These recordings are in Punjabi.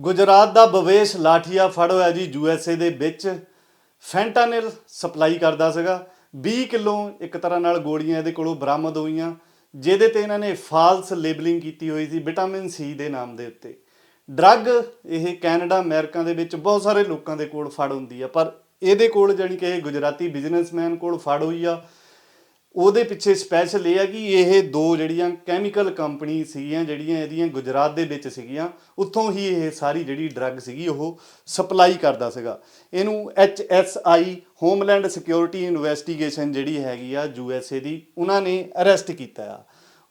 ਗੁਜਰਾਤ ਦਾ ਬਵੇਸ਼ ਲਾਠੀਆ ਫੜ ਹੋਇਆ ਜੀ ਯੂਐਸਏ ਦੇ ਵਿੱਚ। ਫੈਂਟਾਨਿਲ ਸਪਲਾਈ ਕਰਦਾ ਸੀਗਾ। 20 ਕਿਲੋ ਇੱਕ ਤਰ੍ਹਾਂ ਨਾਲ ਗੋਲੀਆਂ ਇਹਦੇ ਕੋਲੋਂ ਬਰਾਮਦ ਹੋਈਆਂ, ਜਿਹਦੇ ਤੇ ਇਹਨਾਂ ਨੇ ਫਾਲਸ ਲੇਬਲਿੰਗ ਕੀਤੀ ਹੋਈ ਸੀ ਵਿਟਾਮਿਨ ਸੀ ਦੇ ਨਾਮ ਦੇ ਉੱਤੇ। ਡਰੱਗ ਇਹ ਕੈਨੇਡਾ, ਅਮਰੀਕਾ ਦੇ ਵਿੱਚ ਬਹੁਤ ਸਾਰੇ ਲੋਕਾਂ ਦੇ ਕੋਲ ਫੜ ਹੁੰਦੀ ਆ, ਪਰ ਇਹਦੇ ਕੋਲ ਜਾਣੀ ਕਿ ਇਹ ਗੁਜਰਾਤੀ ਬਿਜ਼ਨਸਮੈਨ ਕੋਲ ਫੜ ਹੋਈ ਆ। ਉਹਦੇ ਪਿੱਛੇ ਸਪੈਸ਼ਲ ਇਹ ਆ ਕਿ ਇਹ ਦੋ ਜਿਹੜੀਆਂ ਕੈਮੀਕਲ ਕੰਪਨੀ ਸੀਗੀਆਂ, ਜਿਹੜੀਆਂ ਇਹਦੀਆਂ ਗੁਜਰਾਤ ਦੇ ਵਿੱਚ ਸੀਗੀਆਂ, ਉੱਥੋਂ ਹੀ ਇਹ ਸਾਰੀ ਜਿਹੜੀ ਡਰੱਗ ਸੀਗੀ ਉਹ ਸਪਲਾਈ ਕਰਦਾ ਸੀਗਾ। ਇਹਨੂੰ HSI ਹੋਮਲੈਂਡ ਸਿਕਿਉਰਿਟੀ ਇਨਵੈਸਟੀਗੇਸ਼ਨ ਜਿਹੜੀ ਹੈਗੀ ਆ ਯੂ ਐੱਸ ਏ ਦੀ, ਉਹਨਾਂ ਨੇ ਅਰੈਸਟ ਕੀਤਾ ਆ।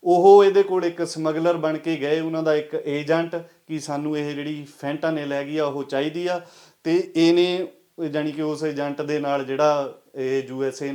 ਉਹ ਇਹਦੇ ਕੋਲ ਇੱਕ ਸਮਗਲਰ ਬਣ ਕੇ ਗਏ, ਉਹਨਾਂ ਦਾ ਇੱਕ ਏਜੰਟ ਕਿ ਸਾਨੂੰ ਇਹ ਜਿਹੜੀ ਫੈਂਟਾ ਫੈਂਟਾਨਿਲ ਗਈ ਆ, ਉਹ ਚਾਹੀਦੀ ਆ। ਤੇ ਇਹਨੇ ਜਾਨੀ ਕਿ ਉਸ ਏਜੰਟ ਦੇ ਨਾਲ ਜਿਹੜਾ ਇਹ ਯੂਐਸਏ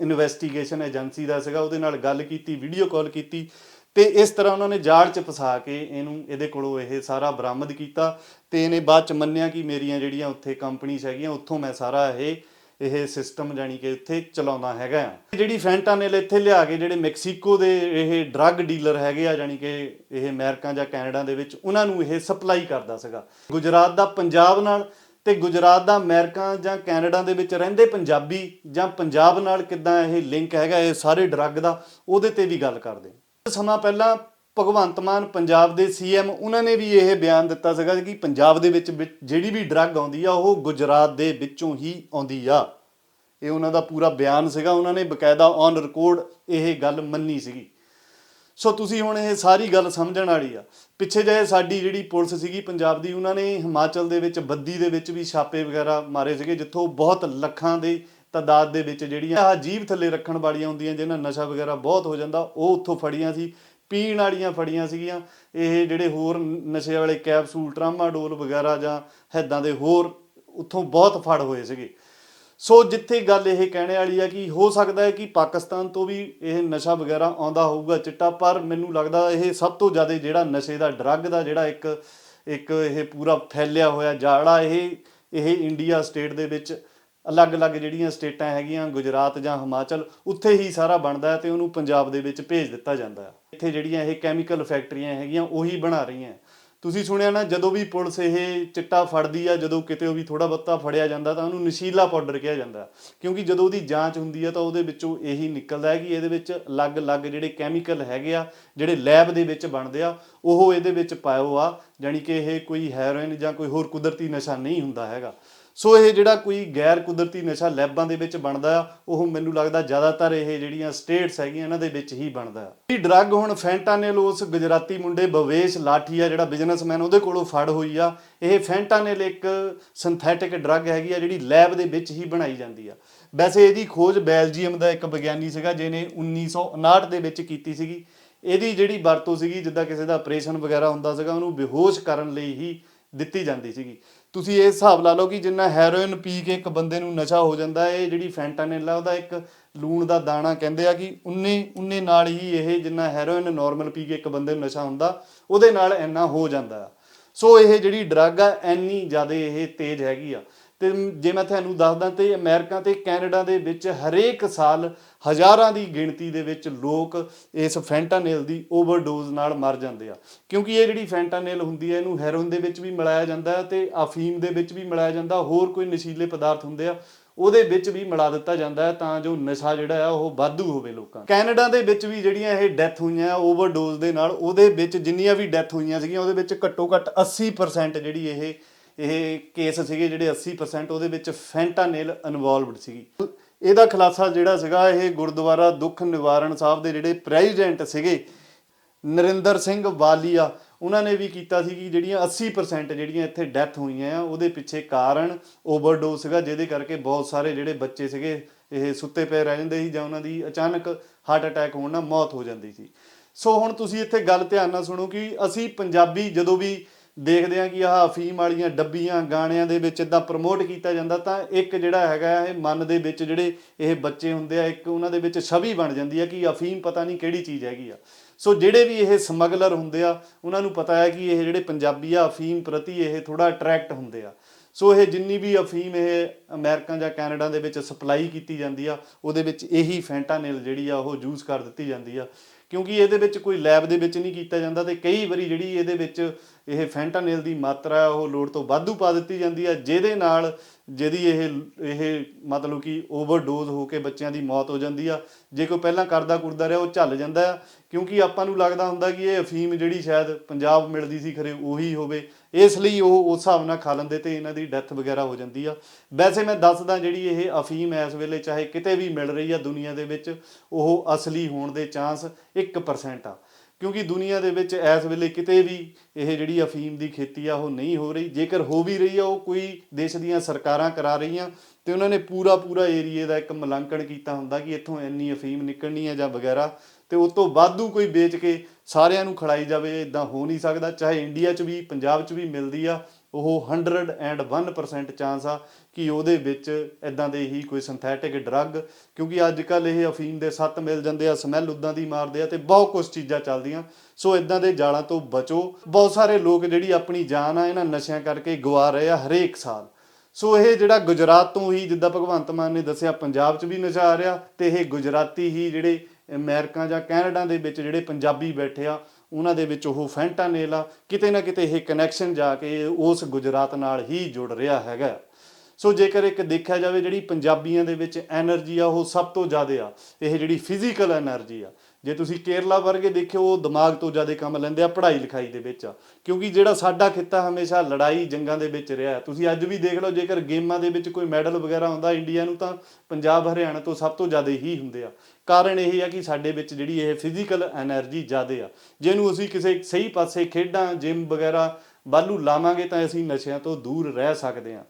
ਇਨਵੈਸਟੀਗੇਸ਼ਨ ਏਜੰਸੀ ਦਾ ਸੀਗਾ, ਉਹਦੇ ਨਾਲ ਗੱਲ ਕੀਤੀ ਵੀਡੀਓ ਕਾਲ ਕੀਤੀ ਤੇ ਇਸ ਤਰ੍ਹਾਂ ਉਹਨਾਂ ਨੇ ਜਾੜ 'ਚ ਫਸਾ ਕੇ ਇਹਨੂੰ, ਇਹਦੇ ਕੋਲੋਂ ਇਹ ਸਾਰਾ ਬਰਾਮਦ ਕੀਤਾ ਤੇ ਇਹਨੇ ਬਾਅਦ 'ਚ ਮੰਨਿਆ ਕਿ ਮੇਰੀਆਂ ਜਿਹੜੀਆਂ ਉੱਥੇ ਕੰਪਨੀਆਂ ਹੈਗੀਆਂ, ਉੱਥੋਂ ਮੈਂ ਸਾਰਾ ਇਹ ਇਹ ਸਿਸਟਮ ਜਾਨੀ ਕਿ ਉੱਥੇ ਚਲਾਉਂਦਾ ਹੈਗਾ ਆ। ਜਿਹੜੀ ਫੈਂਟਾਨਿਲ ਇੱਥੇ ਲਿਆ ਕੇ, ਜਿਹੜੇ ਮੈਕਸੀਕੋ ਦੇ ਇਹ ਡਰੱਗ ਡੀਲਰ ਹੈਗੇ ਆ ਜਾਨੀ ਕਿ ਇਹ ਅਮਰੀਕਾ ਜਾਂ ਕੈਨੇਡਾ ਦੇ ਵਿੱਚ, ਉਹਨਾਂ ਨੂੰ ਇਹ ਸਪਲਾਈ ਕਰਦਾ ਸੀਗਾ। ਗੁਜਰਾਤ ਦਾ ਪੰਜਾਬ ਨਾਲ ਤੇ ਗੁਜਰਾਤ ਦਾ ਅਮਰੀਕਾ ਜਾਂ ਕੈਨੇਡਾ ਦੇ ਵਿੱਚ ਰਹਿੰਦੇ ਪੰਜਾਬੀ ਜਾਂ ਪੰਜਾਬ ਨਾਲ ਕਿੱਦਾਂ ਇਹ ਲਿੰਕ ਹੈਗਾ, ਇਹ ਸਾਰੇ ਡਰੱਗ ਦਾ, ਉਹਦੇ ਤੇ ਵੀ ਗੱਲ ਕਰਦੇ ਹਾਂ। ਸਮਾਂ ਪਹਿਲਾਂ ਭਗਵੰਤ ਮਾਨ ਪੰਜਾਬ ਦੇ ਸੀਐਮ ਉਹਨਾਂ ਨੇ ਵੀ ਇਹ ਬਿਆਨ ਦਿੱਤਾ ਸੀਗਾ ਕਿ ਪੰਜਾਬ ਦੇ ਵਿੱਚ ਵਿੱਚ ਜਿਹੜੀ ਵੀ ਡਰੱਗ ਆਉਂਦੀ ਆ, ਉਹ ਗੁਜਰਾਤ ਦੇ ਵਿੱਚੋਂ ਹੀ ਆਉਂਦੀ ਆ। ਇਹ ਉਹਨਾਂ ਦਾ ਪੂਰਾ ਬਿਆਨ ਸੀਗਾ, ਉਹਨਾਂ ਨੇ ਬਕਾਇਦਾ ਔਨ ਰਿਕਾਰਡ ਇਹ ਗੱਲ ਮੰਨੀ ਸੀਗੀ। ਸੋ ਤੁਸੀਂ ਹੁਣ ਇਹ ਸਾਰੀ ਗੱਲ ਸਮਝਣ ਵਾਲੀ ਆ। ਪਿੱਛੇ ਜੇ ਸਾਡੀ ਜਿਹੜੀ ਪੁਲਿਸ ਸੀਗੀ ਪੰਜਾਬ ਦੀ, ਉਹਨਾਂ ਨੇ ਹਿਮਾਚਲ ਦੇ ਵਿੱਚ, ਬੱਦੀ ਦੇ ਵਿੱਚ ਵੀ ਛਾਪੇ ਵਗੈਰਾ ਮਾਰੇ ਸੀਗੇ, ਜਿੱਥੋਂ ਬਹੁਤ ਲੱਖਾਂ ਦੇ ਤਾਦਾਦ ਦੇ ਵਿੱਚ ਜਿਹੜੀਆਂ ਆਹ ਜੀਭ ਥੱਲੇ ਰੱਖਣ ਵਾਲੀਆਂ ਹੁੰਦੀਆਂ, ਜਿਹਨਾਂ ਨਸ਼ਾ ਵਗੈਰਾ ਬਹੁਤ ਹੋ ਜਾਂਦਾ, ਉਹ ਉੱਥੋਂ ਫੜੀਆਂ ਸੀ, ਪੀਣ ਵਾਲੀਆਂ ਫੜੀਆਂ ਸੀਗੀਆਂ। ਇਹ ਜਿਹੜੇ ਹੋਰ ਨਸ਼ੇ ਵਾਲੇ ਕੈਪਸੂਲ, ਟਰਾਮਾਡੋਲ ਵਗੈਰਾ ਜਾਂ ਹੈਦਾਂ ਦੇ ਹੋਰ ਉੱਥੋਂ ਬਹੁਤ ਫੜ ਹੋਏ ਸੀਗੇ। ਸੋ ਜਿੱਥੇ ਗੱਲ ਇਹ ਕਹਿਣੇ ਵਾਲੀ ਹੈ ਕਿ ਹੋ ਸਕਦਾ ਹੈ ਕਿ ਪਾਕਿਸਤਾਨ ਤੋਂ ਵੀ ਇਹ ਨਸ਼ਾ ਵਗੈਰਾ ਆਉਂਦਾ ਹੋਊਗਾ ਚਿੱਟਾ, ਪਰ ਮੈਨੂੰ ਲੱਗਦਾ ਇਹ ਸਭ ਤੋਂ ਜ਼ਿਆਦਾ ਜਿਹੜਾ ਨਸ਼ੇ ਦਾ, ਡਰੱਗ ਦਾ ਜਿਹੜਾ ਇੱਕ ਇੱਕ ਇਹ ਪੂਰਾ ਫੈਲਿਆ ਹੋਇਆ ਜਾੜਾ, ਇਹ ਇਹ ਇੰਡੀਆ ਸਟੇਟ ਦੇ ਵਿੱਚ ਅਲੱਗ-ਅਲੱਗ ਜਿਹੜੀਆਂ ਸਟੇਟਾਂ ਹੈਗੀਆਂ, ਗੁਜਰਾਤ ਜਾਂ ਹਿਮਾਚਲ, ਉੱਥੇ ਹੀ ਸਾਰਾ ਬਣਦਾ ਹੈ ਤੇ ਉਹਨੂੰ ਪੰਜਾਬ ਦੇ ਵਿੱਚ ਭੇਜ ਦਿੱਤਾ ਜਾਂਦਾ ਹੈ। ਇੱਥੇ ਜਿਹੜੀਆਂ ਇਹ ਕੈਮੀਕਲ ਫੈਕਟਰੀਆਂ ਹੈਗੀਆਂ, ਉਹੀ ਬਣਾ ਰਹੀਆਂ। ਤੁਸੀਂ ਸੁਣਿਆ ਨਾ, ਜਦੋਂ ਵੀ ਪੁਲਿਸ ਇਹ ਚਿੱਟਾ ਫੜਦੀ ਆ, ਜਦੋਂ ਕਿਤੇ ਉਹ ਵੀ ਥੋੜਾ ਬੱਤਾ ਫੜਿਆ ਜਾਂਦਾ, ਤਾਂ ਉਹਨੂੰ ਨਸ਼ੀਲਾ ਪਾਊਡਰ ਕਿਹਾ ਜਾਂਦਾ। ਕਿਉਂਕਿ ਜਦੋਂ ਉਹਦੀ ਜਾਂਚ ਹੁੰਦੀ ਆ, ਤਾਂ ਉਹਦੇ ਵਿੱਚੋਂ ਇਹੀ ਨਿਕਲਦਾ ਹੈ ਕਿ ਇਹਦੇ ਵਿੱਚ ਅਲੱਗ-ਅਲੱਗ ਜਿਹੜੇ ਕੈਮੀਕਲ ਹੈਗੇ ਆ, ਜਿਹੜੇ ਲੈਬ ਦੇ ਵਿੱਚ ਬਣਦੇ ਆ, ਉਹ ਇਹਦੇ ਵਿੱਚ ਪਾਇਓ ਆ ਜਾਨੀ ਕਿ ਇਹ ਕੋਈ ਹੈਰੋਇਨ ਜਾਂ ਕੋਈ ਹੋਰ ਕੁਦਰਤੀ ਨਸ਼ਾ ਨਹੀਂ ਹੁੰਦਾ ਹੈਗਾ। ਸੋ ਇਹ ਜਿਹੜਾ ਕੋਈ ਗੈਰ ਕੁਦਰਤੀ ਨਸ਼ਾ ਲੈਬਾਂ ਦੇ ਵਿੱਚ ਬਣਦਾ ਆ, ਉਹ ਮੈਨੂੰ ਲੱਗਦਾ ਜ਼ਿਆਦਾਤਰ ਇਹ ਜਿਹੜੀਆਂ ਸਟੇਟਸ ਹੈਗੀਆਂ ਇਹਨਾਂ ਦੇ ਵਿੱਚ ਹੀ ਬਣਦਾ ਇਹ ਡਰੱਗ ਹੁਣ ਫੈਂਟਾਨਿਲ ਉਸ ਗੁਜਰਾਤੀ ਮੁੰਡੇ ਬਵੇਸ਼ ਲਾਠੀਆ, ਜਿਹੜਾ ਬਿਜ਼ਨਸਮੈਨ, ਉਹਦੇ ਕੋਲੋਂ ਫੜ ਹੋਈ ਆ। ਇਹ ਫੈਂਟਾਨੇਲ ਇੱਕ ਸਿੰਥੈਟਿਕ ਡਰੱਗ ਹੈਗੀ ਆ, ਜਿਹੜੀ ਲੈਬ ਦੇ ਵਿੱਚ ਹੀ ਬਣਾਈ ਜਾਂਦੀ ਆ। ਵੈਸੇ ਇਹਦੀ ਖੋਜ ਬੈਲਜੀਅਮ ਦਾ ਇੱਕ ਵਿਗਿਆਨੀ ਸੀਗਾ, ਜਿਹਨੇ 1959 ਦੇ ਵਿੱਚ ਕੀਤੀ ਸੀਗੀ। ਇਹਦੀ ਜਿਹੜੀ ਵਰਤੋਂ ਸੀਗੀ, ਜਿੱਦਾਂ ਕਿਸੇ ਦਾ ਆਪਰੇਸ਼ਨ ਵਗੈਰਾ ਹੁੰਦਾ ਸੀਗਾ, ਉਹਨੂੰ ਬੇਹੋਸ਼ ਕਰਨ ਲਈ ਹੀ ਦਿੱਤੀ ਜਾਂਦੀ ਸੀਗੀ। ਤੁਸੀਂ ਇਹ ਹਿਸਾਬ ਲਾ ਲਓ ਕਿ ਜਿੰਨਾ ਹੈਰੋਇਨ ਪੀ ਕੇ ਇੱਕ ਬੰਦੇ ਨੂੰ ਨਸ਼ਾ ਹੋ ਜਾਂਦਾ ਹੈ, ਇਹ ਜਿਹੜੀ ਫੈਂਟਾਨਿਲ ਆ, ਉਹਦਾ ਇੱਕ ਲੂਣ ਦਾ ਦਾਣਾ ਕਹਿੰਦੇ ਆ ਕਿ ਉਨੇ ਉਨੇ ਨਾਲ ਹੀ ਇਹ ਜਿੰਨਾ ਹੈਰੋਇਨ ਨਾਰਮਲ ਪੀ ਕੇ ਇੱਕ ਬੰਦੇ ਨੂੰ ਨਸ਼ਾ ਹੁੰਦਾ, ਉਹਦੇ ਨਾਲ ਇੰਨਾ ਹੋ ਜਾਂਦਾ ਆ। ਸੋ ਇਹ ਜਿਹੜੀ ਡਰੱਗ ਆ, ਇੰਨੀ ਜ਼ਿਆਦਾ ਇਹ ਤੇਜ਼ ਹੈਗੀ ਆ। ਤੇ ਜੇ ਮੈਂ ਤੁਹਾਨੂੰ ਦੱਸਦਾ ਤੇ ਅਮਰੀਕਾ ਤੇ ਕੈਨੇਡਾ ਦੇ ਵਿੱਚ ਹਰੇਕ ਸਾਲ ਹਜ਼ਾਰਾਂ ਦੀ ਗਿਣਤੀ ਦੇ ਵਿੱਚ ਲੋਕ ਇਸ ਫੈਂਟਾਨਿਲ ਦੀ ਓਵਰਡੋਜ਼ ਨਾਲ ਮਰ ਜਾਂਦੇ ਆ। ਕਿਉਂਕਿ ਇਹ ਜਿਹੜੀ ਫੈਂਟਾਨਿਲ ਹੁੰਦੀ ਹੈ ਇਹਨੂੰ ਹੈਰੋਇਨ ਦੇ ਵਿੱਚ ਵੀ ਮਿਲਾਇਆ ਜਾਂਦਾ ਹੈ ਤੇ ਅਫੀਮ ਦੇ ਵਿੱਚ ਵੀ ਮਿਲਾਇਆ ਜਾਂਦਾ, ਹੋਰ ਕੋਈ ਨਸ਼ੀਲੇ ਪਦਾਰਥ ਹੁੰਦੇ ਆ, ਉਹਦੇ ਵਿੱਚ ਵੀ ਮਿਲਾ ਦਿੱਤਾ ਜਾਂਦਾ ਹੈ ਤਾਂ ਜੋ ਨਸ਼ਾ ਜਿਹੜਾ ਆ, ਉਹ ਵਾਧੂ ਹੋਵੇ ਲੋਕਾਂ ਕੈਨੇਡਾ ਦੇ ਵਿੱਚ ਵੀ ਜਿਹੜੀਆਂ ਇਹ ਡੈਥ ਹੋਈਆਂ ਓਵਰਡੋਜ਼ ਦੇ ਨਾਲ, ਉਹਦੇ ਵਿੱਚ ਜਿੰਨੀਆਂ ਵੀ ਡੈਥ ਹੋਈਆਂ ਸੀਗੀਆਂ, ਉਹਦੇ ਵਿੱਚ ਘੱਟੋ ਘੱਟ 80% ਜਿਹੜੀ ਇਹ ਇਹ ਕੇਸ ਸੀਗੇ ਜਿਹੜੇ 80% ਉਹਦੇ ਵਿੱਚ ਫੈਂਟਾਨੇਲ ਇਨਵੋਲਵਡ ਸੀਗੀ। ਇਹਦਾ ਖੁਲਾਸਾ ਜਿਹੜਾ ਸੀਗਾ, ਇਹ ਗੁਰਦੁਆਰਾ ਦੁੱਖ ਨਿਵਾਰਨ ਸਾਹਿਬ ਦੇ ਜਿਹੜੇ ਪ੍ਰੈਜ਼ੀਡੈਂਟ ਸੀਗੇ, ਨਰਿੰਦਰ ਸਿੰਘ ਵਾਲੀਆ, ਉਹਨਾਂ ਨੇ ਵੀ ਕੀਤਾ ਸੀ ਕਿ ਜਿਹੜੀਆਂ 80% ਜਿਹੜੀਆਂ ਇੱਥੇ ਡੈਥ ਹੋਈਆਂ ਆ, ਉਹਦੇ ਪਿੱਛੇ ਕਾਰਨ ਓਵਰਡੋਜ਼ ਸੀਗਾ, ਜਿਹਦੇ ਕਰਕੇ ਬਹੁਤ ਸਾਰੇ ਜਿਹੜੇ ਬੱਚੇ ਸੀਗੇ, ਇਹ ਸੁੱਤੇ ਪਏ ਰਹਿ ਜਾਂਦੇ ਸੀ ਜਾਂ ਉਹਨਾਂ ਦੀ ਅਚਾਨਕ ਹਾਰਟ ਅਟੈਕ ਹੋਣ ਨਾਲ ਮੌਤ ਹੋ ਜਾਂਦੀ ਸੀ। ਸੋ ਹੁਣ ਤੁਸੀਂ ਇੱਥੇ ਗੱਲ ਧਿਆਨ ਨਾਲ ਸੁਣੋ ਕਿ ਅਸੀਂ ਪੰਜਾਬੀ ਜਦੋਂ ਵੀ ਦੇਖਦੇ ਆ ਕਿ ਆਹ ਅਫੀਮ ਵਾਲੀਆਂ ਡੱਬੀਆਂ ਗਾਣਿਆਂ ਦੇ ਵਿੱਚ ਇਦਾਂ ਪ੍ਰਮੋਟ ਕੀਤਾ ਜਾਂਦਾ ਤਾਂ ਇੱਕ ਜਿਹੜਾ ਹੈਗਾ ਇਹ ਮਨ ਦੇ ਵਿੱਚ ਜਿਹੜੇ ਇਹ ਬੱਚੇ ਹੁੰਦੇ ਆ, ਇੱਕ ਉਹਨਾਂ ਦੇ ਵਿੱਚ ਛਵੀ ਬਣ ਜਾਂਦੀ ਆ ਕਿ ਅਫੀਮ ਪਤਾ ਨਹੀਂ ਕਿਹੜੀ ਚੀਜ਼ ਹੈਗੀ ਆ। ਸੋ ਜਿਹੜੇ ਵੀ ਇਹ ਸਮਗਲਰ ਹੁੰਦੇ ਆ, ਉਹਨਾਂ ਨੂੰ ਪਤਾ ਹੈ ਕਿ ਇਹ ਜਿਹੜੇ ਪੰਜਾਬੀ ਆ ਅਫੀਮ ਪ੍ਰਤੀ ਇਹ ਥੋੜਾ ਅਟਰੈਕਟ ਹੁੰਦੇ ਆ। ਸੋ ਇਹ ਜਿੰਨੀ ਵੀ ਅਫੀਮ ਇਹ ਅਮਰੀਕਾ ਜਾਂ ਕੈਨੇਡਾ ਦੇ ਵਿੱਚ ਸਪਲਾਈ ਕੀਤੀ ਜਾਂਦੀ ਆ, ਉਹਦੇ ਵਿੱਚ ਇਹੀ ਫੈਂਟਾਨਿਲ ਜਿਹੜੀ ਆ ਉਹ ਯੂਜ਼ ਕਰ ਦਿੱਤੀ ਜਾਂਦੀ ਆ। ਕਿਉਂਕਿ ਇਹਦੇ ਵਿੱਚ ਕੋਈ ਲੈਬ ਦੇ ਵਿੱਚ ਨਹੀਂ ਕੀਤਾ ਜਾਂਦਾ ਤੇ ਕਈ ਵਾਰੀ ਜਿਹੜੀ ਇਹਦੇ ਵਿੱਚ ਇਹ ਫੈਂਟਾਨਿਲ ਦੀ ਮਾਤਰਾ ਉਹ ਲੋੜ ਤੋਂ ਵਾਧੂ ਪਾ ਦਿੱਤੀ ਜਾਂਦੀ ਹੈ ਜਿਹਦੇ ਨਾਲ ਜਿਹਦੀ ਇਹ ਇਹ ਮਤਲਬ ਕਿ ਓਵਰਡੋਜ਼ ਹੋ ਕੇ ਬੱਚਿਆਂ ਦੀ ਮੌਤ ਹੋ ਜਾਂਦੀ ਆ, ਜੇ ਕੋਈ ਪਹਿਲਾਂ ਕਰਦਾ ਕੁਰਦਾ ਰਿਹਾ ਉਹ ਝੱਲ ਜਾਂਦਾ ਆ, ਕਿਉਂਕਿ ਆਪਾਂ ਨੂੰ ਲੱਗਦਾ ਹੁੰਦਾ ਕਿ ਇਹ ਅਫੀਮ ਜਿਹੜੀ ਸ਼ਾਇਦ ਪੰਜਾਬ ਮਿਲਦੀ ਸੀ ਖਰੇ ਉਹੀ ਹੋਵੇ ਇਸ ਲਈ ਉਹ ਉਸ ਹਿਸਾਬ ਨਾਲ ਖਾ ਲੈਂਦੇ ਤੇ ਇਹਨਾਂ ਦੀ ਡੈਥ ਵਗੈਰਾ ਹੋ ਜਾਂਦੀ ਆ। ਵੈਸੇ ਮੈਂ ਦੱਸਦਾ ਜਿਹੜੀ ਇਹ ਅਫੀਮ ਇਸ ਵੇਲੇ ਚਾਹੇ ਕਿਤੇ ਵੀ ਮਿਲ ਰਹੀ ਆ ਦੁਨੀਆ ਦੇ ਵਿੱਚ, ਉਹ ਅਸਲੀ ਹੋਣ ਦੇ ਚਾਂਸ 1% ਆ। ਕਿਉਂਕਿ ਦੁਨੀਆ ਦੇ ਵਿੱਚ ਇਸ ਵੇਲੇ ਕਿਤੇ ਵੀ ਇਹ ਜਿਹੜੀ ਅਫੀਮ ਦੀ ਖੇਤੀ ਆ, ਉਹ ਨਹੀਂ ਹੋ ਰਹੀ। ਜੇਕਰ ਹੋ ਵੀ ਰਹੀ ਆ, ਉਹ ਕੋਈ ਦੇਸ਼ ਦੀਆਂ ਸਰਕਾਰਾਂ ਕਰਾ ਰਹੀਆਂ ਤੇ ਉਹਨਾਂ ਨੇ ਪੂਰਾ ਪੂਰਾ ਏਰੀਏ ਦਾ ਇੱਕ ਮੁਲਾਂਕਣ ਕੀਤਾ ਹੁੰਦਾ ਕਿ ਇੱਥੋਂ ਇੰਨੀ ਅਫੀਮ ਨਿਕਲਣੀ ਹੈ ਜਾਂ ਵਗੈਰਾ ਤੇ ਉਸ ਤੋਂ ਵਾਧੂ ਕੋਈ ਵੇਚ ਕੇ ਸਾਰਿਆਂ ਨੂੰ ਖੜਾਈ ਜਾਵੇ ਇਦਾਂ ਹੋ ਨਹੀਂ ਸਕਦਾ। ਚਾਹੇ ਇੰਡੀਆ 'ਚ ਵੀ, ਪੰਜਾਬ 'ਚ ਵੀ ਮਿਲਦੀ ਆ, ਉਹ 101% ਚਾਂਸ ਆ ਕਿ ਉਹਦੇ ਵਿੱਚ ਇਦਾਂ ਦੇ ਹੀ ਕੋਈ ਸਿੰਥੈਟਿਕ ਡਰੱਗ ਕਿਉਂਕਿ ਅੱਜ ਕੱਲ ਇਹ ਅਫੀਮ ਦੇ ਸੱਤ ਮਿਲ ਜਾਂਦੇ ਆ ਸਮੈਲ ਉਦਾਂ ਦੀ ਮਾਰਦੇ ਆ ਤੇ ਬਹੁਤ ਕੁਝ ਚੀਜ਼ਾਂ ਚੱਲਦੀਆਂ। ਸੋ ਇਦਾਂ ਦੇ ਜਾਲਾਂ ਤੋਂ ਬਚੋ। ਬਹੁਤ ਸਾਰੇ ਲੋਕ ਜਿਹੜੀ ਆਪਣੀ ਜਾਨ ਆ, ਇਹਨਾਂ ਨਸ਼ਿਆਂ ਕਰਕੇ ਗਵਾ ਰਹੇ ਆ ਹਰੇਕ ਸਾਲ। ਸੋ ਇਹ ਜਿਹੜਾ ਗੁਜਰਾਤ ਤੋਂ ਹੀ, ਜਿੱਦਾਂ ਭਗਵੰਤ ਮਾਨ ਨੇ ਦੱਸਿਆ, ਪੰਜਾਬ 'ਚ ਵੀ ਨਸ਼ਾ ਆ ਰਿਹਾ ਤੇ ਇਹ ਗੁਜਰਾਤੀ ਹੀ ਜਿਹੜੇ ਅਮਰੀਕਾ ਜਾਂ ਕੈਨੇਡਾ ਦੇ ਵਿੱਚ ਜਿਹੜੇ ਪੰਜਾਬੀ ਬੈਠੇ ਆ, ਉਹਨਾਂ ਦੇ ਵਿੱਚ ਉਹ ਫੈਂਟਾ ਨੇਲ ਆ, ਕਿਤੇ ਨਾ ਕਿਤੇ ਇਹ ਕਨੈਕਸ਼ਨ ਜਾ ਕੇ ਉਸ ਗੁਜਰਾਤ ਨਾਲ ਹੀ ਜੁੜ ਰਿਹਾ ਹੈਗਾ। ਸੋ ਜੇਕਰ ਇੱਕ ਦੇਖਿਆ ਜਾਵੇ ਜਿਹੜੀ ਪੰਜਾਬੀਆਂ ਦੇ ਵਿੱਚ એનર્ਜੀ ਆ, ਉਹ ਸਭ ਤੋਂ ਜ਼ਿਆਦਾ ਆ, ਇਹ ਜਿਹੜੀ ਫਿਜ਼ੀਕਲ એનર્ਜੀ ਆ ਜੇ ਤੁਸੀਂ ਕੇਰਲਾ ਵਰਗੇ ਦੇਖਿਓ, ਉਹ ਦਿਮਾਗ ਤੋਂ ਜ਼ਿਆਦਾ ਕੰਮ ਲੈਂਦੇ ਆ ਪੜ੍ਹਾਈ ਲਿਖਾਈ ਦੇ ਵਿੱਚ। ਕਿਉਂਕਿ ਜਿਹੜਾ ਸਾਡਾ ਖਿੱਤਾ ਹਮੇਸ਼ਾ ਲੜਾਈ ਜੰਗਾਂ ਦੇ ਵਿੱਚ ਰਿਹਾ। ਤੁਸੀਂ ਅੱਜ ਵੀ ਦੇਖ ਲਓ, ਜੇਕਰ ਗੇਮਾਂ ਦੇ ਵਿੱਚ ਕੋਈ ਮੈਡਲ ਵਗੈਰਾ ਆਉਂਦਾ ਇੰਡੀਆ ਨੂੰ, ਤਾਂ ਪੰਜਾਬ, ਹਰਿਆਣਾ ਤੋਂ ਸਭ ਤੋਂ ਜ਼ਿਆਦਾ ਹੀ ਹੁੰਦੇ ਆ। ਕਾਰਨ ਇਹ ਹੈ ਕਿ ਸਾਡੇ ਵਿੱਚ ਜਿਹੜੀ ਇਹ ਫਿਜ਼ੀਕਲ એનર્ਜੀ ਜ਼ਿਆਦਾ ਆ। ਜਿਹਨੂੰ ਅਸੀਂ ਕਿਸੇ ਸਹੀ ਪਾਸੇ ਖੇਡਾਂ ਜਿਮ ਵਗੈਰਾ ਵੱਲੂ ਲਾਵਾਂਗੇ, ਤਾਂ ਅਸੀਂ ਨਸ਼ਿਆਂ ਤੋਂ ਦੂਰ ਰਹਿ ਸਕਦੇ ਹਾਂ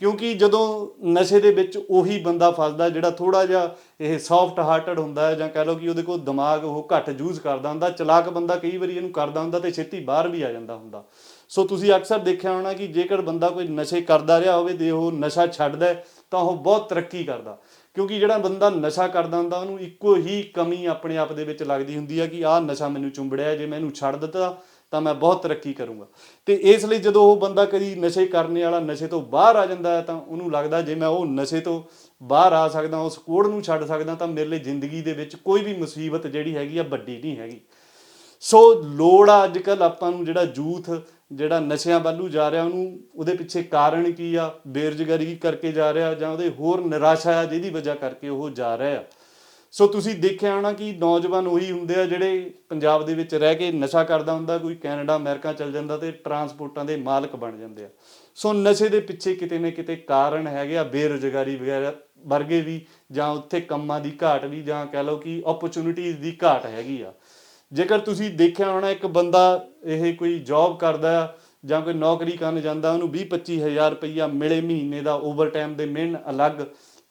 ਕਿਉਂਕਿ ਜਦੋਂ ਨਸ਼ੇ ਦੇ ਵਿੱਚ ਉਹੀ ਬੰਦਾ ਫਸਦਾ, ਜਿਹੜਾ ਥੋੜਾ ਜਿਹਾ ਇਹ ਸੌਫਟ ਹਾਰਟਡ ਹੁੰਦਾ ਹੈ ਜਾਂ ਕਹ ਲਓ ਕਿ ਉਹਦੇ ਕੋਲ ਦਿਮਾਗ ਉਹ ਘੱਟ ਯੂਜ਼ ਕਰਦਾ ਹੁੰਦਾ, ਚਲਾਕ ਬੰਦਾ ਕਈ ਵਾਰੀ ਇਹਨੂੰ ਕਰਦਾ ਹੁੰਦਾ ਤੇ ਛੇਤੀ ਬਾਹਰ ਵੀ ਆ ਜਾਂਦਾ ਹੁੰਦਾ। ਸੋ ਤੁਸੀਂ ਅਕਸਰ ਦੇਖਿਆ ਹੋਣਾ ਕਿ ਜੇਕਰ ਬੰਦਾ ਕੋਈ ਨਸ਼ੇ ਕਰਦਾ ਰਿਹਾ ਹੋਵੇ ਤੇ ਉਹ ਨਸ਼ਾ ਛੱਡਦਾ ਤਾਂ ਉਹ ਬਹੁਤ ਤਰੱਕੀ ਕਰਦਾ। ਕਿਉਂਕਿ ਜਿਹੜਾ ਬੰਦਾ ਨਸ਼ਾ ਕਰਦਾ ਹੁੰਦਾ, ਉਹਨੂੰ ਇੱਕੋ ਹੀ ਕਮੀ ਆਪਣੇ ਆਪ ਦੇ ਵਿੱਚ ਲੱਗਦੀ ਹੁੰਦੀ ਹੈ ਕਿ ਆਹ ਨਸ਼ਾ ਮੈਨੂੰ ਚੁੰਬੜਿਆ, ਜੇ ਮੈਂ ਇਹਨੂੰ ਛੱਡ ਦਿੱਤਾ ਤਾਂ ਮੈਂ ਬਹੁਤ ਤਰੱਕੀ ਕਰੂੰਗਾ। ਤੇ ਇਸ ਲਈ ਜਦੋਂ ਉਹ ਬੰਦਾ ਕਦੀ ਨਸ਼ੇ ਕਰਨ ਵਾਲਾ ਨਸ਼ੇ ਤੋਂ ਬਾਹਰ ਆ ਜਾਂਦਾ ਹੈ ਤਾਂ ਉਹਨੂੰ ਲੱਗਦਾ ਜੇ ਮੈਂ ਉਹ ਨਸ਼ੇ ਤੋਂ ਬਾਹਰ ਆ ਸਕਦਾ, ਉਸ ਕੋੜ ਨੂੰ ਛੱਡ ਸਕਦਾ ਤਾਂ ਮੇਰੇ ਲਈ ਜ਼ਿੰਦਗੀ ਦੇ ਵਿੱਚ ਕੋਈ ਵੀ ਮੁਸੀਬਤ ਜਿਹੜੀ ਹੈਗੀ ਆ ਵੱਡੀ ਨਹੀਂ ਹੈਗੀ। ਸੋ ਲੋੜ ਆ ਅੱਜ ਕੱਲ ਆਪਾਂ ਨੂੰ ਜਿਹੜਾ ਯੂਥ ਜਿਹੜਾ ਨਸ਼ਿਆਂ ਵੱਲੋਂ ਜਾ ਰਿਹਾ, ਉਹਨੂੰ ਉਹਦੇ ਪਿੱਛੇ ਕਾਰਨ ਕੀ ਆ? ਬੇਰੁਜ਼ਗਾਰੀ ਕਰਕੇ ਜਾ ਰਿਹਾ ਜਾਂ ਉਹਦੇ ਹੋਰ ਨਿਰਾਸ਼ਾ ਆ ਜਿਹਦੀ ਵਜ੍ਹਾ ਕਰਕੇ ਉਹ ਜਾ ਰਿਹਾ। ਆ ਸੋ ਤੁਸੀਂ ਦੇਖਿਆ ਹੋਣਾ ਕਿ ਨੌਜਵਾਨ ਉਹੀ ਹੁੰਦੇ ਆ ਜਿਹੜੇ ਪੰਜਾਬ ਦੇ ਵਿੱਚ ਰਹਿ ਕੇ ਨਸ਼ਾ ਕਰਦਾ ਹੁੰਦਾ, ਕੋਈ ਕੈਨੇਡਾ, ਅਮਰੀਕਾ ਚਲ ਜਾਂਦਾ ਤੇ ਟਰਾਂਸਪੋਰਟਾਂ ਦੇ ਮਾਲਕ ਬਣ ਜਾਂਦੇ ਆ। ਸੋ ਨਸ਼ੇ ਦੇ ਪਿੱਛੇ ਕਿਤੇ ਨਾ ਕਿਤੇ ਕਾਰਨ ਹੈਗੇ ਆ ਬੇਰੁਜ਼ਗਾਰੀ ਵਗੈਰਾ ਵਰਗੇ ਵੀ, ਜਾਂ ਉੱਥੇ ਕੰਮਾਂ ਦੀ ਘਾਟ ਵੀ, ਜਾਂ ਕਹਿ ਲਓ ਕਿ ਓਪਰਚੁਨਿਟੀਜ਼ ਦੀ ਘਾਟ ਹੈਗੀ ਆ। ਜੇਕਰ ਤੁਸੀਂ ਦੇਖਿਆ ਹੋਣਾ ਇੱਕ ਬੰਦਾ ਇਹ ਕੋਈ ਜੌਬ ਕਰਦਾ, ਜਾਂ ਕੋਈ ਨੌਕਰੀ ਕਰਨ ਜਾਂਦਾ, ਉਹਨੂੰ 20 25000 ਰੁਪਈਆ ਮਿਲੇ ਮਹੀਨੇ ਦਾ ਓਵਰਟਾਈਮ ਦੇ ਮਿਹਨ ਅਲੱਗ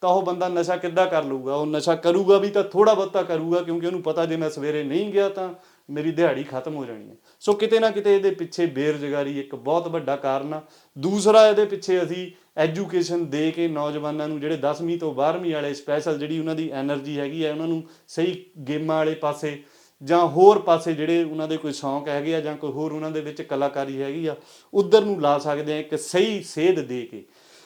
ਤਾਂ ਉਹ ਬੰਦਾ ਨਸ਼ਾ ਕਿੱਦਾਂ ਕਰ ਲੂਗਾ ਉਹ ਨਸ਼ਾ ਕਰੂਗਾ ਵੀ ਤਾਂ ਥੋੜਾ ਬਹੁਤਾ ਕਰੂਗਾ ਕਿਉਂਕਿ ਉਹਨੂੰ ਪਤਾ ਜੇ ਮੈਂ ਸਵੇਰੇ ਨਹੀਂ ਗਿਆ ਤਾਂ ਮੇਰੀ ਦਿਹਾੜੀ ਖਤਮ ਹੋ ਜਾਣੀ ਹੈ। ਸੋ ਕਿਤੇ ਨਾ ਕਿਤੇ ਇਹਦੇ ਪਿੱਛੇ ਬੇਰੁਜ਼ਗਾਰੀ ਇੱਕ ਬਹੁਤ ਵੱਡਾ ਕਾਰਨ ਆ। ਦੂਸਰਾ ਇਹਦੇ ਪਿੱਛੇ ਅਸੀਂ ਐਜੂਕੇਸ਼ਨ ਦੇ ਕੇ ਨੌਜਵਾਨਾਂ ਨੂੰ ਜਿਹੜੇ 10ਵੀਂ ਤੋਂ 12ਵੀਂ ਵਾਲੇ ਸਪੈਸ਼ਲ ਜਿਹੜੀ ਉਹਨਾਂ ਦੀ એનર્ਜੀ ਹੈਗੀ ਹੈ, ਉਹਨਾਂ ਨੂੰ ਸਹੀ ਗੇਮਾਂ ਵਾਲੇ ਪਾਸੇ ਜਾਂ ਹੋਰ ਪਾਸੇ ਜਿਹੜੇ ਉਹਨਾਂ ਦੇ ਕੋਈ ਸ਼ੌਂਕ ਹੈਗੇ ਆ ਜਾਂ ਕੋਈ ਹੋਰ ਉਹਨਾਂ ਦੇ ਵਿੱਚ ਕਲਾਕਾਰੀ ਹੈਗੀ ਆ, ਉਧਰ ਨੂੰ ਲਾ ਸਕਦੇ ਆ ਇੱਕ ਸਹੀ ਸੇਧ ਦੇ ਕੇ।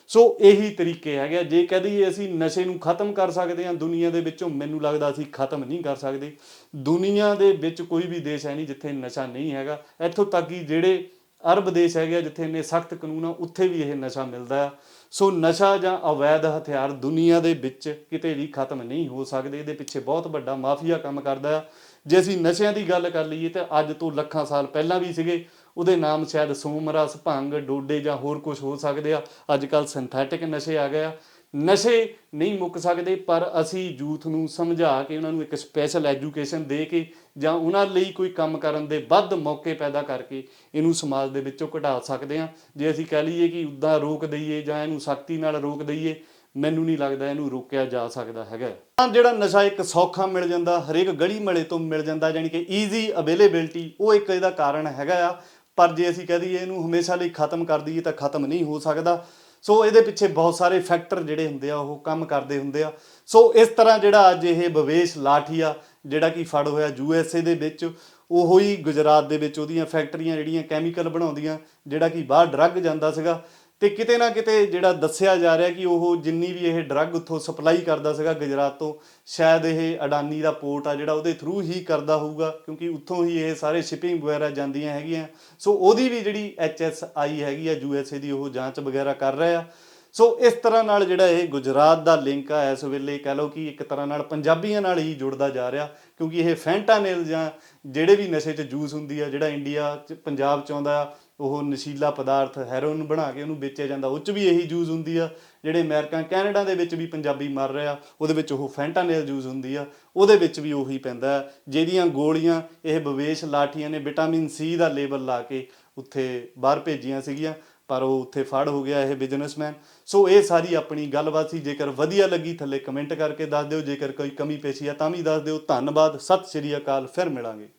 ਸੋ ਇਹੀ ਤਰੀਕੇ ਹੈਗੇ ਆ। ਜੇ ਕਹਦੀ ਅਸੀਂ ਨਸ਼ੇ ਨੂੰ ਖਤਮ ਕਰ ਸਕਦੇ ਹਾਂ, ਦੁਨੀਆ ਦੇ ਵਿੱਚੋਂ ਮੈਨੂੰ ਲੱਗਦਾ ਅਸੀਂ ਖਤਮ ਨਹੀਂ ਕਰ ਸਕਦੇ। ਦੁਨੀਆ ਦੇ ਵਿੱਚ ਕੋਈ ਵੀ ਦੇਸ਼ ਹੈ ਨਹੀਂ ਜਿੱਥੇ ਨਸ਼ਾ ਨਹੀਂ ਹੈਗਾ। ਇੱਥੋਂ ਤੱਕ ਕਿ ਜਿਹੜੇ ਅਰਬ ਦੇਸ਼ ਹੈਗੇ ਆ, ਜਿੱਥੇ ਇੰਨੇ ਸਖਤ ਕਾਨੂੰਨ ਆ, ਉੱਥੇ ਵੀ ਇਹ ਨਸ਼ਾ ਮਿਲਦਾ ਆ। ਸੋ ਨਸ਼ਾ ਜਾਂ ਅਵੈਧ ਹਥਿਆਰ ਦੁਨੀਆ ਦੇ ਵਿੱਚ ਕਿਤੇ ਵੀ ਖਤਮ ਨਹੀਂ ਹੋ ਸਕਦੇ। ਇਹਦੇ ਪਿੱਛੇ ਬਹੁਤ ਵੱਡਾ ਮਾਫੀਆ ਕੰਮ ਕਰਦਾ ਆ। ਜੇ ਅਸੀਂ ਨਸ਼ਿਆਂ ਦੀ ਗੱਲ ਕਰ ਲਈਏ ਤਾਂ ਅੱਜ ਤੋਂ ਲੱਖਾਂ ਸਾਲ ਪਹਿਲਾਂ ਵੀ ਸੀਗੇ। ਉਹਦੇ ਨਾਮ ਸ਼ਾਇਦ ਸੋਮ ਰਸ ਭੰਗ, ਡੋਡੇ ਜਾਂ ਹੋਰ ਕੁਝ ਹੋ ਸਕਦੇ ਆ। ਅੱਜ ਕੱਲ ਸਿੰਥੈਟਿਕ ਨਸ਼ੇ ਆ ਗਏ ਆ। ਨਸ਼ੇ ਨਹੀਂ ਮੁੱਕ ਸਕਦੇ, ਪਰ ਅਸੀਂ ਯੂਥ ਨੂੰ ਸਮਝਾ ਕੇ, ਉਹਨਾਂ ਨੂੰ ਇੱਕ ਸਪੈਸ਼ਲ ਐਜੂਕੇਸ਼ਨ ਦੇ ਕੇ ਜਾਂ ਉਹਨਾਂ ਲਈ ਕੋਈ ਕੰਮ ਕਰਨ ਦੇ ਵੱਧ ਮੌਕੇ ਪੈਦਾ ਕਰਕੇ ਇਹਨੂੰ ਸਮਾਜ ਦੇ ਵਿੱਚੋਂ ਘਟਾ ਸਕਦੇ ਹਾਂ ਜੇ ਅਸੀਂ ਕਹਿ ਲਈਏ ਕਿ ਉਦਾਂ ਰੋਕ ਦਈਏ ਜਾਂ ਇਹਨੂੰ ਸਖਤੀ ਨਾਲ ਰੋਕ ਦਈਏ, ਮੈਨੂੰ ਨਹੀਂ ਲੱਗਦਾ ਇਹਨੂੰ ਰੋਕਿਆ ਜਾ ਸਕਦਾ ਹੈਗਾ। ਤਾਂ ਜਿਹੜਾ ਨਸ਼ਾ ਇੱਕ ਸੌਖਾ ਮਿਲ ਜਾਂਦਾ, ਹਰੇਕ ਗਲੀ ਮਲੇ ਤੋਂ ਮਿਲ ਜਾਂਦਾ ਯਾਨੀ ਕਿ ਈਜ਼ੀ ਅਵੇਲੇਬਿਲਟੀ ਉਹ ਇੱਕ ਇਹਦਾ ਕਾਰਨ ਹੈਗਾ ਆ। ਪਰ ਜੇ ਅਸੀਂ ਕਹਿ ਦਈਏ ਇਹਨੂੰ ਹਮੇਸ਼ਾ ਲਈ ਖਤਮ ਕਰ ਦਈਏ ਤਾਂ ਖਤਮ ਨਹੀਂ ਹੋ ਸਕਦਾ। ਸੋ ਇਹਦੇ ਪਿੱਛੇ ਬਹੁਤ ਸਾਰੇ ਫੈਕਟਰ ਜਿਹੜੇ ਹੁੰਦੇ ਆ, ਉਹ ਕੰਮ ਕਰਦੇ ਹੁੰਦੇ ਆ। ਸੋ ਇਸ ਤਰ੍ਹਾਂ ਜਿਹੜਾ ਅੱਜ ਇਹ ਬਵੇਸ਼ ਲਾਠੀਆ, ਜਿਹੜਾ ਕਿ ਫੜ ਹੋਇਆ ਯੂ ਐੱਸ ਏ ਦੇ ਵਿੱਚ, ਉਹੋ ਹੀ ਗੁਜਰਾਤ ਦੇ ਵਿੱਚ ਉਹਦੀਆਂ ਫੈਕਟਰੀਆਂ ਜਿਹੜੀਆਂ ਕੈਮੀਕਲ ਬਣਾਉਂਦੀਆਂ, ਜਿਹੜਾ ਕਿ ਬਾਹਰ ਡਰੱਗ ਜਾਂਦਾ ਸੀਗਾ। ਤੇ ਕਿਤੇ ਨਾ ਕਿਤੇ ਜਿਹੜਾ ਦੱਸਿਆ ਜਾ ਰਿਹਾ ਕਿ ਉਹ ਜਿੰਨੀ ਵੀ ਇਹ ਡਰੱਗ ਉੱਥੋਂ ਸਪਲਾਈ ਕਰਦਾ ਸੀਗਾ ਗੁਜਰਾਤ ਤੋਂ ਸ਼ਾਇਦ ਇਹ ਅਡਾਨੀ ਦਾ ਪੋਰਟ ਆ ਜਿਹੜਾ ਉਹਦੇ ਥਰੂ ਹੀ ਕਰਦਾ ਹੋਊਗਾ ਕਿਉਂਕਿ ਉੱਥੋਂ ਹੀ ਇਹ ਸਾਰੇ ਸ਼ਿਪਿੰਗ ਵਗੈਰਾ ਜਾਂਦੀਆਂ ਹੈਗੀਆਂ। ਸੋ ਉਹਦੀ ਵੀ ਜਿਹੜੀ ਐਚਐਸਆਈ ਹੈਗੀ ਆ ਯੂਐਸਏ ਦੀ ਉਹ ਜਾਂਚ ਵਗੈਰਾ ਕਰ ਰਿਹਾ ਸੋ ਇਸ ਤਰ੍ਹਾਂ ਨਾਲ ਜਿਹੜਾ ਇਹ ਗੁਜਰਾਤ ਦਾ ਲਿੰਕ ਆ ਇਸ ਵੇਲੇ ਕਹ ਲਓ ਕਿ ਇੱਕ ਤਰ੍ਹਾਂ ਨਾਲ ਪੰਜਾਬੀਆਂ ਨਾਲ ਹੀ ਜੁੜਦਾ ਜਾ ਰਿਹਾ ਕਿਉਂਕਿ ਇਹ ਫੈਂਟਾਨੇਲ ਜਾਂ ਜਿਹੜੇ ਵੀ ਨਸ਼ੇ 'ਚ ਜੂਸ ਹੁੰਦੀ ਆ ਜਿਹੜਾ ਇੰਡੀਆ 'ਚ ਪੰਜਾਬ 'ਚ ਆਉਂਦਾ ਆ, ਉਹ ਨਸ਼ੀਲਾ ਪਦਾਰਥ ਹੈਰੋਇਨ ਬਣਾ ਕੇ ਉਹਨੂੰ ਵੇਚਿਆ ਜਾਂਦਾ। ਉਹ 'ਚ ਵੀ ਇਹੀ ਯੂਜ਼ ਹੁੰਦੀ ਆ। ਜਿਹੜੇ ਅਮਰੀਕਾ ਕੈਨੇਡਾ ਦੇ ਵਿੱਚ ਵੀ ਪੰਜਾਬੀ ਮਰ ਰਿਹਾ ਉਹਦੇ ਵਿੱਚ ਉਹ ਫੈਂਟਾਨੇਲ ਯੂਜ਼ ਹੁੰਦੀ ਆ। ਉਹਦੇ ਵਿੱਚ ਵੀ ਉਹੀ ਪੈਂਦਾ ਹੈ, ਜਿਹਦੀਆਂ ਗੋਲੀਆਂ ਇਹ ਬਵੇਸ਼ ਲਾਠੀਆਂ ਨੇ ਵਿਟਾਮਿਨ ਸੀ ਦਾ ਲੇਬਲ ਲਾ ਕੇ ਉੱਥੇ ਬਾਹਰ ਭੇਜੀਆਂ ਸੀਗੀਆਂ ਪਰ ਉਹ ਉੱਥੇ ਫੜ ਹੋ ਗਿਆ ਇਹ ਬਿਜ਼ਨਸਮੈਨ ਸੋ ਇਹ ਸਾਰੀ ਆਪਣੀ ਗੱਲਬਾਤ ਸੀ। ਜੇਕਰ ਵਧੀਆ ਲੱਗੀ ਥੱਲੇ ਕਮੈਂਟ ਕਰਕੇ ਦੱਸ ਦਿਓ। ਜੇਕਰ ਕੋਈ ਕਮੀ ਪੇਸ਼ੀ ਆ ਤਾਂ ਵੀ ਦੱਸ ਦਿਓ। ਧੰਨਵਾਦ। ਸਤਿ ਸ਼੍ਰੀ ਅਕਾਲ। ਫਿਰ ਮਿਲਾਂਗੇ।